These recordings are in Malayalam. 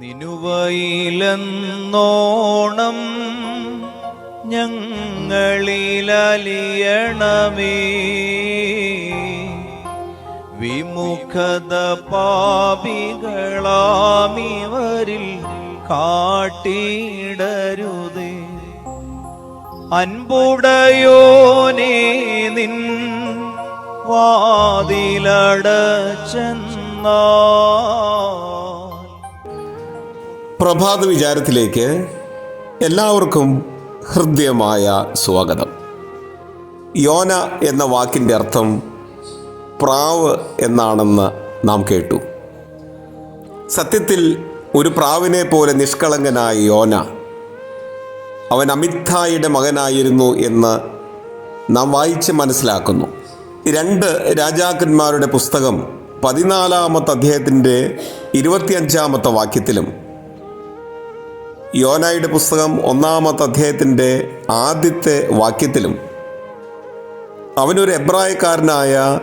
നിനുവയിലെന്നോണം ഞങ്ങളിലലിയണമേ. വിമുഖത പാപികളാമിവരിൽ കാട്ടിയിടരുതേ. അൻപുടയോനേ നിൻ വാതിലടച്ചെന്നാ. പ്രഭാത വിചാരത്തിലേക്ക് എല്ലാവർക്കും ഹൃദ്യമായ സ്വാഗതം. യോന എന്ന വാക്കിന്റെ അർത്ഥം പ്രാവ് എന്നാണെന്ന് നാം കേട്ടു. സത്യത്തിൽ ഒരു പ്രാവിനെ പോലെ നിഷ്കളങ്കനായ യോന അവൻ അമിത്തായിയുടെ മകനായിരുന്നു എന്ന് നാം വായിച്ച് മനസ്സിലാക്കുന്നു. രണ്ട് രാജാക്കന്മാരുടെ പുസ്തകം പതിനാലാമത്തെ അദ്ദേഹത്തിന്റെ ഇരുപത്തിയഞ്ചാമത്തെ വാക്യത്തിലും യോനായുടെ പുസ്തകം ഒന്നാമത്തെ അധ്യായത്തിന്റെ ആദ്യത്തെ വാക്യത്തിലും അവനൊരു എബ്രായക്കാരനായ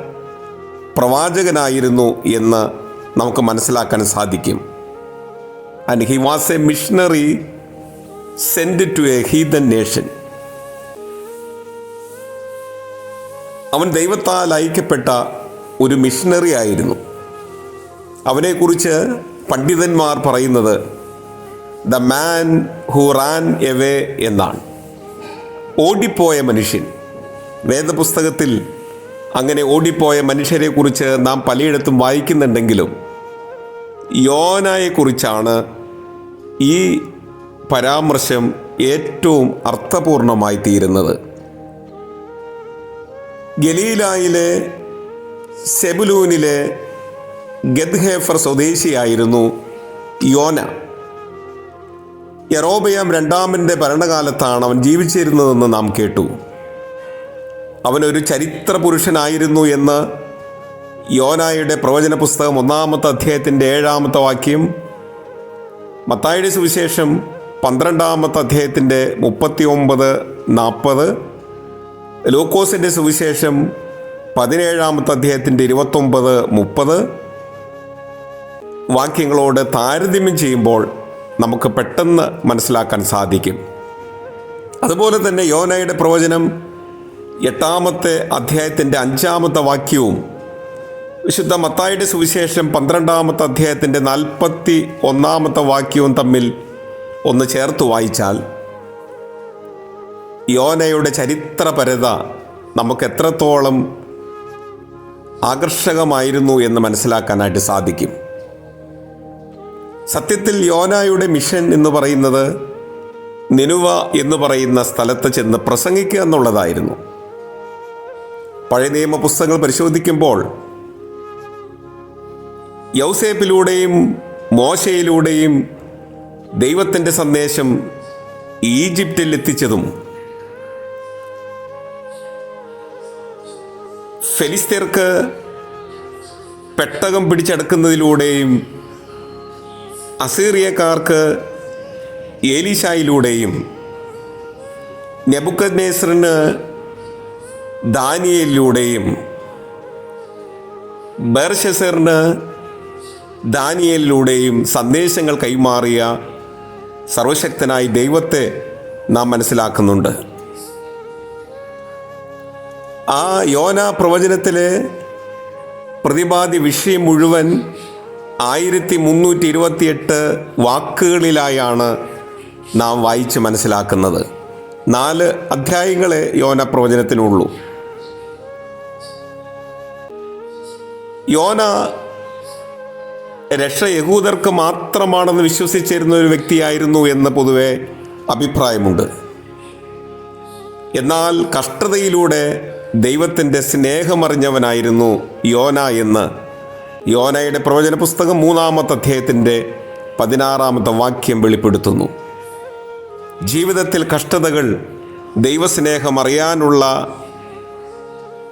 പ്രവാചകനായിരുന്നു എന്ന് നമുക്ക് മനസ്സിലാക്കാൻ സാധിക്കും. And he was a missionary send to a heathen nation അവൻ ദൈവത്താൽ അയക്കപ്പെട്ട ഒരു മിഷണറി ആയിരുന്നു. അവനെക്കുറിച്ച് പണ്ഡിതന്മാർ പറയുന്നത് the man who ran away എന്നാണ്. ഓടിപ്പോയ മനുഷ്യൻ. വേദപുസ്തകത്തിൽ അങ്ങനെ ഓടിപ്പോയ മനുഷ്യരെക്കുറിച്ച് നാം പലയിടത്തും വായിക്കുന്നുണ്ടെങ്കിലും യോനായെക്കുറിച്ചാണ് ഈ പരാമർശം ഏറ്റവും അർത്ഥപൂർണമായി തീരുന്നത്. ഗലീലായിലെ സെബുലൂനിലെ ഗദ്ഹേഫർ സ്വദേശിയായിരുന്നു യോന. യറോബയാം രണ്ടാമന്റെ ഭരണകാലത്താണ് അവൻ ജീവിച്ചിരുന്നതെന്ന് നാം കേട്ടു. അവനൊരു ചരിത്ര പുരുഷനായിരുന്നു എന്ന് യോനായുടെ പ്രവചന പുസ്തകം ഒന്നാമത്തെ അധ്യായത്തിന്റെ ഏഴാമത്തെ വാക്യം മത്തായുടെ സുവിശേഷം പന്ത്രണ്ടാമത്തെ അധ്യായത്തിന്റെ മുപ്പത്തി ഒമ്പത് നാൽപ്പത് ലൂക്കോസിന്റെ സുവിശേഷം പതിനേഴാമത്തെ അധ്യായത്തിന്റെ ഇരുപത്തൊമ്പത് മുപ്പത് വാക്യങ്ങളോട് താരതമ്യം ചെയ്യുമ്പോൾ നമുക്ക് പെട്ടെന്ന് മനസ്സിലാക്കാൻ സാധിക്കും. അതുപോലെ തന്നെ യോനയുടെ പ്രവചനം എട്ടാമത്തെ അധ്യായത്തിന്റെ അഞ്ചാമത്തെ വാക്യവും വിശുദ്ധ മത്തായുടെ സുവിശേഷം പന്ത്രണ്ടാമത്തെ അധ്യായത്തിന്റെ നാൽപ്പത്തി ഒന്നാമത്തെ വാക്യവും തമ്മിൽ ഒന്ന് ചേർത്ത് വായിച്ചാൽ യോനയുടെ ചരിത്രപരത നമുക്ക് എത്രത്തോളം ആകർഷകമായിരുന്നു എന്ന് മനസ്സിലാക്കാനായിട്ട് സാധിക്കും. സത്യത്തിൽ യോനായുടെ മിഷൻ എന്ന് പറയുന്നത് നിനുവ എന്ന് പറയുന്ന സ്ഥലത്ത് ചെന്ന് പ്രസംഗിക്കുക എന്നുള്ളതായിരുന്നു. പഴയ നിയമ പുസ്തകങ്ങൾ പരിശോധിക്കുമ്പോൾ യൗസേപ്പിലൂടെയും മോശയിലൂടെയും ദൈവത്തിന്റെ സന്ദേശം ഈജിപ്തിൽ എത്തിച്ചതും ഫെലിസ്തീർക്ക് പെട്ടകം പിടിച്ചടക്കുന്നതിലൂടെയും അസീറിയക്കാർക്ക് ഏലിഷായിലൂടെയും നെബുക്കദ്നേസറിന് ദാനിയലിലൂടെയും ബർഷസറിന് ദാനിയലിലൂടെയും സന്ദേശങ്ങൾ കൈമാറിയ സർവശക്തനായി ദൈവത്തെ നാം മനസ്സിലാക്കുന്നുണ്ട്. ആ യോന പ്രവചനത്തിലെ പ്രതിപാദ്യ വിഷയം മുഴുവൻ ആയിരത്തി മുന്നൂറ്റി ഇരുപത്തിയെട്ട് വാക്കുകളിലായാണ് നാം വായിച്ച് മനസ്സിലാക്കുന്നത്. നാല് അധ്യായങ്ങളെ യോന പ്രവചനത്തിനുള്ളൂ. യോന രക്ഷ യഹൂദർക്ക് മാത്രമാണെന്ന് വിശ്വസിച്ചിരുന്ന ഒരു വ്യക്തിയായിരുന്നു എന്ന് പൊതുവെ അഭിപ്രായമുണ്ട്. എന്നാൽ കഷ്ടതയിലൂടെ ദൈവത്തിന്റെ സ്നേഹമറിഞ്ഞവനായിരുന്നു യോന എന്ന് യോനയുടെ പ്രവചന പുസ്തകം മൂന്നാമത്തെ അധ്യായത്തിന്റെ പതിനാറാമത്തെ വാക്യം വെളിപ്പെടുത്തുന്നു. ജീവിതത്തിൽ കഷ്ടതകൾ ദൈവസ്നേഹം അറിയാനുള്ള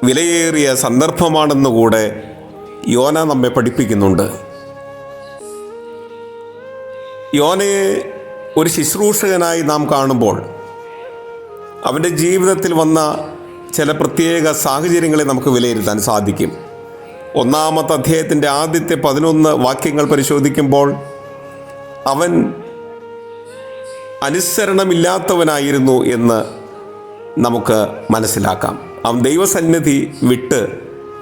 വിലയേറിയ സന്ദർഭമാണെന്നുകൂടെ യോന നമ്മെ പഠിപ്പിക്കുന്നുണ്ട്. യോനയെ ഒരു ശുശ്രൂഷകനായി നാം കാണുമ്പോൾ അവന്റെ ജീവിതത്തിൽ വന്ന ചില പ്രത്യേക സാഹചര്യങ്ങളെ നമുക്ക് വിലയിരുത്താൻ സാധിക്കും. ഒന്നാമത്തെ അധ്യായത്തിന്റെ ആദ്യത്തെ പതിനൊന്ന് വാക്യങ്ങൾ പരിശോധിക്കുമ്പോൾ അവൻ അനുസരണമില്ലാത്തവനായിരുന്നു എന്ന് നമുക്ക് മനസ്സിലാക്കാം. അവൻ ദൈവസന്നിധി വിട്ട്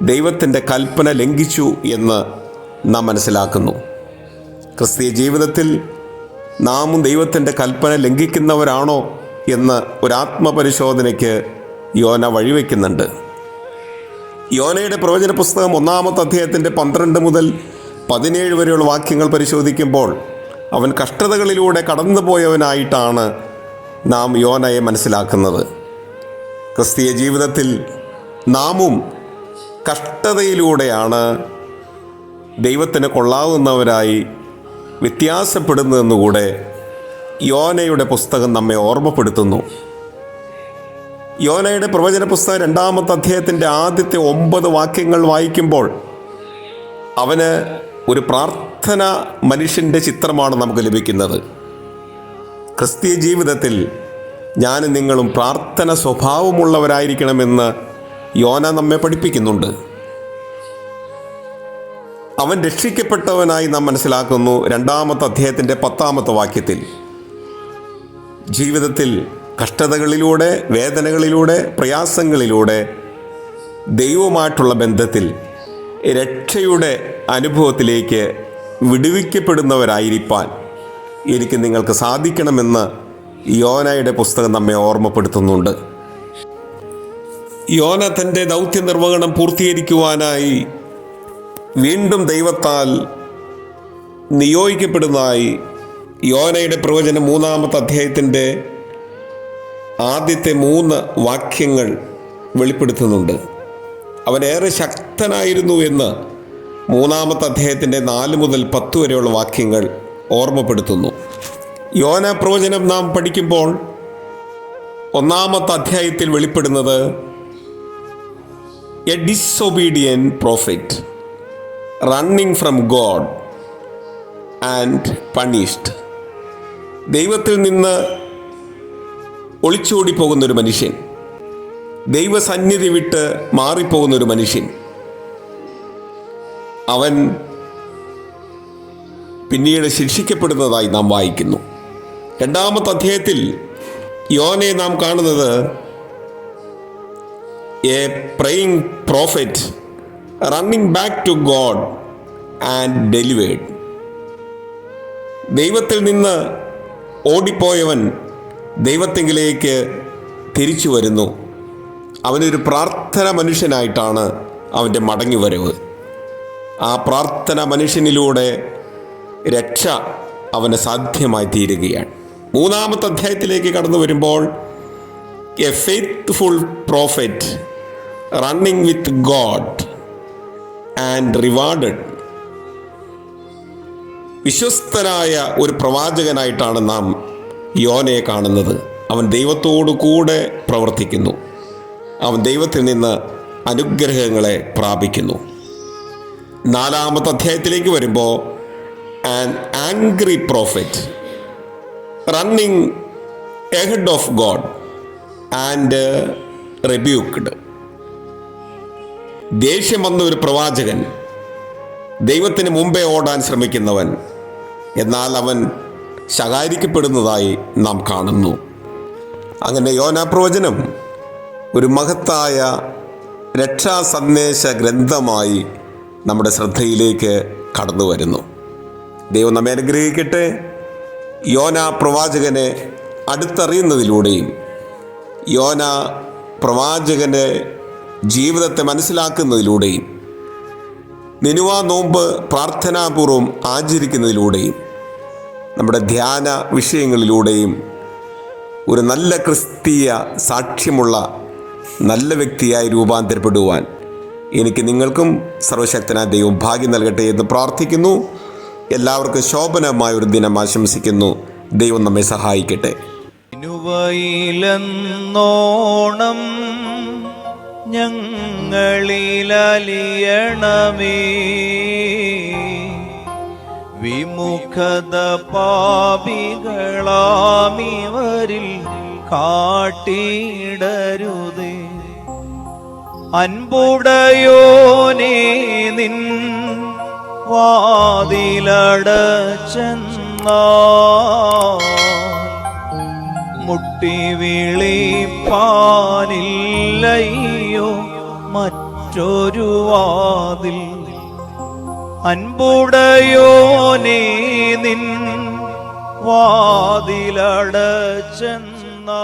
ദൈവത്തിന്റെ കൽപ്പന ലംഘിച്ചു എന്ന് നാം മനസ്സിലാക്കുന്നു. ക്രിസ്തീയ ജീവിതത്തിൽ നാമും ദൈവത്തിന്റെ കൽപ്പന ലംഘിക്കുന്നവരാണോ എന്ന് ഒരു ആത്മപരിശോധനയ്ക്ക് യോന വഴിവെക്കുന്നുണ്ട്. യോനയുടെ പ്രവചന പുസ്തകം ഒന്നാമത്തെ അധ്യായത്തിന്റെ പന്ത്രണ്ട് മുതൽ പതിനേഴ് വരെയുള്ള വാക്യങ്ങൾ പരിശോധിക്കുമ്പോൾ അവൻ കഷ്ടതകളിലൂടെ കടന്നുപോയവനായിട്ടാണ് നാം യോനയെ മനസ്സിലാക്കുന്നത്. ക്രിസ്തീയ ജീവിതത്തിൽ നാമും കഷ്ടതയിലൂടെയാണ് ദൈവത്തിന് കൊള്ളാവുന്നവരായി വ്യത്യാസപ്പെടുന്നതെന്നുകൂടെ യോനയുടെ പുസ്തകം നമ്മെ ഓർമ്മപ്പെടുത്തുന്നു. യോനയുടെ പ്രവചന പുസ്തകം രണ്ടാമത്തെ അധ്യായത്തിന്റെ ആദ്യത്തെ ഒമ്പത് വാക്യങ്ങൾ വായിക്കുമ്പോൾ അവന് ഒരു പ്രാർത്ഥന മനുഷ്യന്റെ ചിത്രമാണ് നമുക്ക് ലഭിക്കുന്നത്. ക്രിസ്തീയ ജീവിതത്തിൽ ഞാനും നിങ്ങളും പ്രാർത്ഥന സ്വഭാവമുള്ളവരായിരിക്കണമെന്ന് യോന നമ്മെ പഠിപ്പിക്കുന്നുണ്ട്. അവൻ രക്ഷിക്കപ്പെട്ടവനായി നാം മനസ്സിലാക്കുന്നു രണ്ടാമത്തെ അധ്യായത്തിന്റെ പത്താമത്തെ വാക്യത്തിൽ. ജീവിതത്തിൽ കഷ്ടതകളിലൂടെ വേദനകളിലൂടെ പ്രയാസങ്ങളിലൂടെ ദൈവമായിട്ടുള്ള ബന്ധത്തിൽ രക്ഷയുടെ അനുഭവത്തിലേക്ക് വിടുവിക്കപ്പെടുന്നവരായിരിക്കാൻ എനിക്ക് നിങ്ങൾക്ക് സാധിക്കണമെന്ന് യോനയുടെ പുസ്തകം നമ്മെ ഓർമ്മപ്പെടുത്തുന്നുണ്ട്. യോന തന്റെ ദൗത്യ നിർവഹണം പൂർത്തീകരിക്കുവാനായി വീണ്ടും ദൈവത്താൽ നിയോഗിക്കപ്പെടുന്നതായി യോനയുടെ പ്രവചനം മൂന്നാമത്തെ അധ്യായത്തിന്റെ ആദ്യത്തെ മൂന്ന് വാക്യങ്ങൾ വെളിപ്പെടുത്തുന്നുണ്ട്. അവനേറെ ശക്തനായിരുന്നു എന്ന് മൂന്നാമത്തെ അദ്ദേഹത്തിന്റെ നാല് മുതൽ പത്ത് വരെയുള്ള വാക്യങ്ങൾ ഓർമ്മപ്പെടുത്തുന്നു. യോന പ്രവചനം നാം പഠിക്കുമ്പോൾ ഒന്നാമത്തെ അധ്യായത്തിൽ വെളിപ്പെടുന്നത് a disobedient prophet running from God and punished. ദൈവത്തിൽ നിന്ന് ഒളിച്ചോടി പോകുന്നൊരു മനുഷ്യൻ. ദൈവസന്നിധി വിട്ട് മാറിപ്പോകുന്നൊരു മനുഷ്യൻ. അവൻ പിന്നീട് ശിക്ഷിക്കപ്പെടുന്നതായി നാം വായിക്കുന്നു. രണ്ടാമത്തെ അധ്യായത്തിൽ യോനെ നാം കാണുന്നത് a praying prophet running back to God and delivered ദൈവത്തിൽ നിന്ന് ഓടിപ്പോയവൻ ദൈവത്തെങ്കിലേക്ക് തിരിച്ചു വരുന്നു. അവനൊരു പ്രാർത്ഥന മനുഷ്യനായിട്ടാണ് അവന്റെ മടങ്ങിവരവ്. ആ പ്രാർത്ഥന മനുഷ്യനിലൂടെ രക്ഷ അവന് സാധ്യമായി തീരുകയാണ്. മൂന്നാമത്തെ അധ്യായത്തിലേക്ക് കടന്നു വരുമ്പോൾ a faithful prophet running with God and rewarded വിശ്വസ്തനായ ഒരു പ്രവാചകനായിട്ടാണ് നാം യോനയെ കാണുന്നത് അവൻ ദൈവത്തോടു കൂടെ പ്രവർത്തിക്കുന്നു. അവൻ ദൈവത്തിൽ നിന്ന് അനുഗ്രഹങ്ങളെ പ്രാപിക്കുന്നു. നാലാമത്തെ അധ്യായത്തിലേക്ക് വരുമ്പോൾ an angry prophet running ahead of God and rebuked ദേഷ്യം വന്ന ഒരു പ്രവാചകൻ ദൈവത്തിന് മുമ്പേ ഓടാൻ ശ്രമിക്കുന്നവൻ എന്നാൽ അവൻ ശകാരിക്കപ്പെടുന്നതായി നാം കാണുന്നു. അങ്ങനെ യോനാ പ്രവചനം ഒരു മഹത്തായ രക്ഷാ സന്ദേശ ഗ്രന്ഥമായി നമ്മുടെ ശ്രദ്ധയിലേക്ക് കടന്നു വരുന്നു. ദൈവം നമ്മെ അനുഗ്രഹിക്കട്ടെ. യോന പ്രവാചകനെ അടുത്തറിയുന്നതിലൂടെയും യോന പ്രവാചകന്റെ ജീവിതത്തെ മനസ്സിലാക്കുന്നതിലൂടെയും നിനുവാ നോമ്പ് പ്രാർത്ഥനാപൂർവം ആചരിക്കുന്നതിലൂടെയും നമ്മുടെ ധ്യാന വിഷയങ്ങളിലൂടെയും ഒരു നല്ല ക്രിസ്തീയ സാക്ഷ്യമുള്ള നല്ല വ്യക്തിയായി രൂപാന്തരപ്പെടുവാൻ എനിക്ക് നിങ്ങൾക്കും സർവശക്തനായ ദൈവം ഭാഗ്യം നൽകട്ടെ എന്ന് പ്രാർത്ഥിക്കുന്നു. എല്ലാവർക്കും ശോഭനമായ ഒരു ദിനം ആശംസിക്കുന്നു. ദൈവം നമ്മെ സഹായിക്കട്ടെ. ഇനുവയിലെന്നോണം ഞങ്ങളിലലിയണമേ. വിമുഖത പാപികളാമിവരിൽ കാട്ടിയിടരുതേ. അൻപുടയോനേ നിൻ വാതിലടച്ചെന്ന മുട്ടി വിളിപ്പാനില്ലയോ മറ്റൊരു വാതിൽ അൻപുടയോനേ നിൻ വാതിലടച്ചെന്നാ